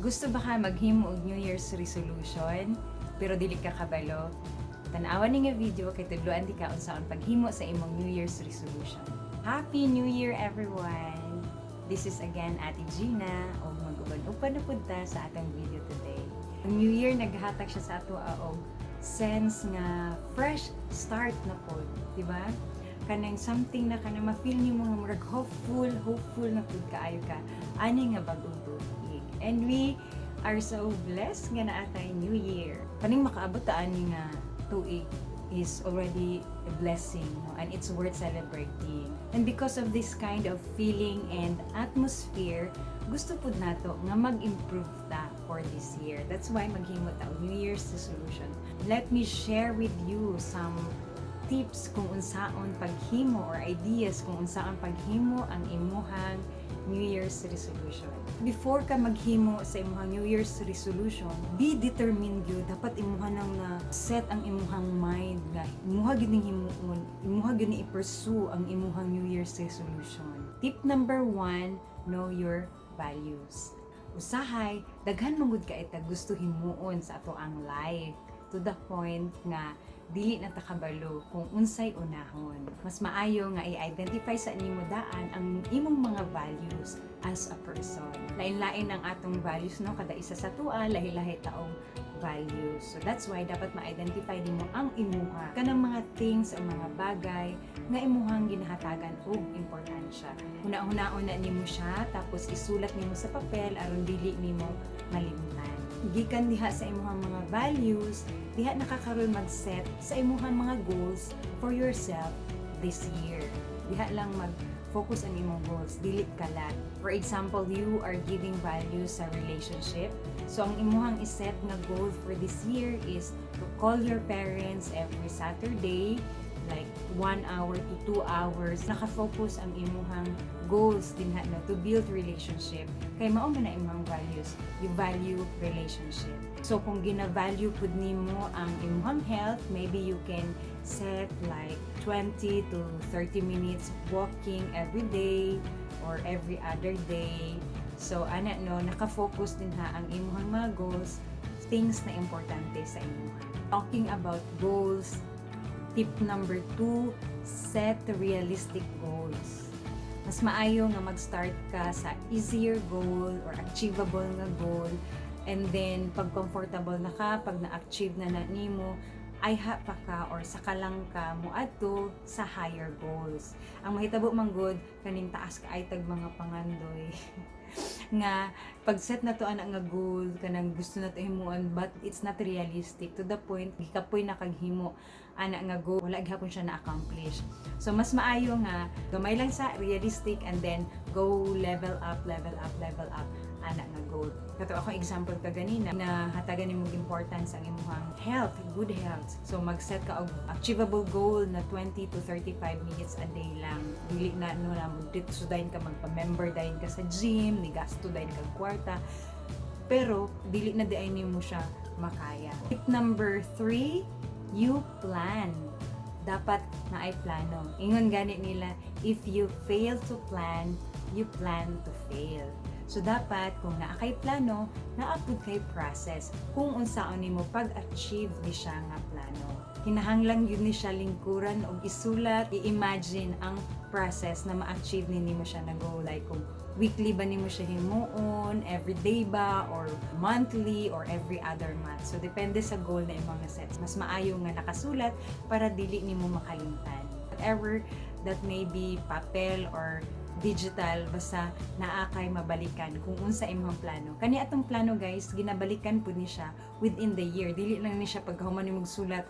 Gusto ba ka maghimo og New Year's resolution pero dili ka kabalo? Tanawan ni nga video kay tudloan di ka unsaon paghimo sa imong New Year's resolution. Happy New Year everyone! This is again Ate Gina o mag-uban-upan sa atong video today. Ang New Year naghatag siya sa ato og sense nga fresh start na pod, di ba? kanang something na kanang ma-feel niyo mo nga hopeful, hopeful na pud kaayo ka ani nga bagong tuig. And we are so blessed nga naa tay New Year. Kaning makaabot ta ani nga tuig is already a blessing no? and it's worth celebrating. And because of this kind of feeling and atmosphere, gusto pud nato nga mag-improve ta for this year. That's why maghimo ta New Year's resolution. Let me share with you some tips kung unsaon paghimo or ideas kung unsaon paghimo ang imuhang New Year's resolution. Before ka maghimo sa imuhang New Year's resolution, be determined gyud dapat imuha nang na set ang imuhang mind nga imuha gyud himuon, imuha gyud ni i-pursue ang imuhang New Year's resolution. Tip number one, know your values. Usahay, daghan mangud ka ita gusto himuon sa ato ang life to the point nga dili na takabalo kung unsay unahon. Mas maayo nga i-identify sa nimo daan ang imong mga values as a person. Lain-lain ang atong values no kada isa sa tua lahi-lahi taong values. So that's why dapat ma-identify nimo ang imuha kanang mga things o mga bagay nga imuhang ginahatagan og importansya. Una-unaon na nimo siya tapos isulat nimo sa papel aron dili nimo malimtan. Gikan diha sa imuhang mga values, diha nakakaroon mag-set sa imuhang mga goals for yourself this year. Diha lang mag-focus ang imong goals, dili kalat. For example, you are giving values sa relationship. So ang imuhang iset na goal for this year is to call your parents every Saturday like 1 hour to 2 hours. Nakafocus ang imuhang goals din na to build relationship. Kay mao man na imong values. You value relationship so kung gina-value pud nimo ang imuhang health maybe you can set like 20 to 30 minutes walking every day or every other day so ana no nakafocus din ha ang imuhang mga goals things na importante sa imuha talking about goals Tip number two, set realistic goals. Mas maayo nga mag-start ka sa easier goal or achievable nga goal and then pag comfortable na ka, pag na-achieve na na nimo, ay ha pa ka or saka lang ka muadto sa higher goals. Ang mahitabo man good kaning taas ka ay tag mga pangandoy. nga pag set na to ana nga goal kanang gusto na to himuon but it's not realistic to the point gikapoy na kag himo ana nga goal wala gyapon siya na accomplish so mas maayo nga gamay lang sa realistic and then go level up level up level up ana nga goal. Kato ako example ka ganina na hatagan nimo importance ang imong health good health. So mag-set ka og achievable goal na 20 to 35 minutes a day lang. Dili na no na dito sudayin ka magpa-member dayon ka sa gym ni gasto dayon ka kwarta. Pero dili na di ay nimo siya makaya. Tip number 3 you plan. Dapat na ay plano. Ingon gani nila if you fail to plan you plan to fail. So dapat kung naa kay plano, naapod kay process kung unsaon nimo pag-achieve ni siya nga plano. Kinahanglang yun ni siya lingkuran o isulat, i-imagine ang process na ma-achieve ni nimo siya na goal. Like kung weekly ba nimo siya himuon, everyday ba or monthly or every other month. So depende sa goal na imong set. Mas maayo nga nakasulat para dili nimo makalimtan. Whatever that may be papel or digital basta naa kay mabalikan kung unsa imong plano. Kani atong plano guys, ginabalikan pud ni siya within the year. Dili lang ni siya pagkahuman nimong sulat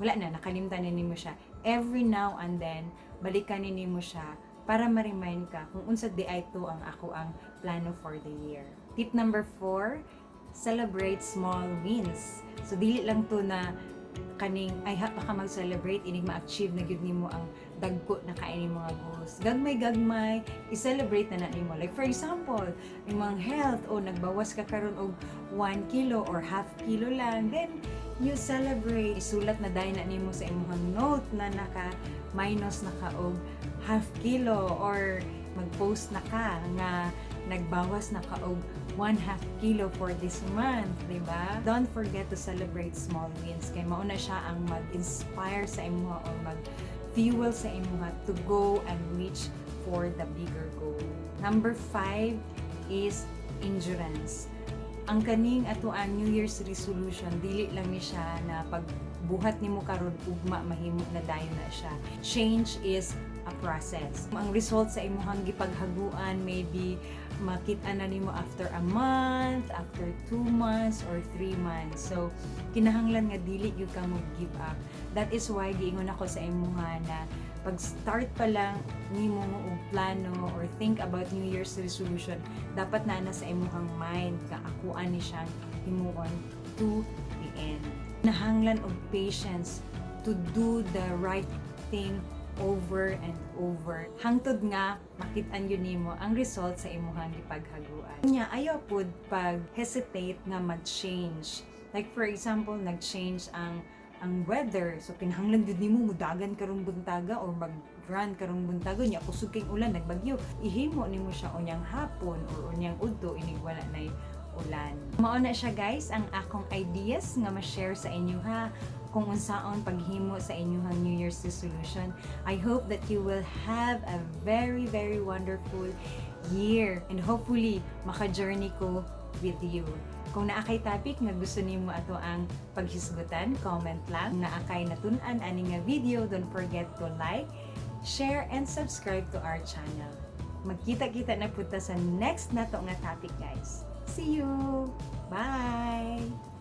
wala na nakalimtan ni nimo siya. Every now and then balikan ni nimo siya para ma-remind ka kung unsa di ay to ang ako ang plano for the year. Tip number 4, celebrate small wins. So dili lang to na kaning ay ha ka mag-celebrate inig ma-achieve na gyud nimo ang dagko na kaini mga goals. Gagmay gagmay i-celebrate na na nimo. Like for example, imong health o nagbawas ka karon og 1 kilo or half kilo lang, then you celebrate. Isulat na dahil na nimo sa imong note na naka minus na ka og half kilo or mag-post na ka nga nagbawas na ka og one half kilo for this month, di ba? Don't forget to celebrate small wins. Kay mauna siya ang mag-inspire sa imuha or mag-fuel sa imuha to go and reach for the bigger goal. Number five is endurance. Ang kaning atuan New Year's resolution, dili lang ni siya na pagbuhat nimo karon ugma mahimo na dayon na siya. Change is a process. Ang result sa imuhang gipaghaguan maybe makita na nimo after a month, after two months, or three months. So, kinahanglan nga dili gyud ka mo give up. That is why giingon ako sa imuha na pag start pa lang nimo mo og plano or think about New Year's resolution, dapat na na sa imuhang mind ka akuan ni siyang himuon to the end. Nahanglan og patience to do the right thing over and over. Hangtod nga makitaan yun nimo ang result sa imuhang gipaghaguan. Nya ayaw pud pag hesitate nga mag-change. Like for example, nag-change ang ang weather. So kinahanglan jud nimo mudagan karong buntaga or mag-run karong buntaga nya kusog kay ulan nagbagyo. Ihimo nimo siya unyang hapon or unyang udto inig wala nay ulan. Mao na siya guys ang akong ideas nga ma-share sa inyo ha kung unsaon paghimo sa inyong New Year's resolution. I hope that you will have a very very wonderful year and hopefully maka-journey ko with you. Kung naakay topic nga gusto nimo ato ang paghisgutan, comment lang. Kung naakay natun-an ani nga video, don't forget to like, share, and subscribe to our channel. Magkita-kita na punta sa next na to nga topic guys. See you! Bye!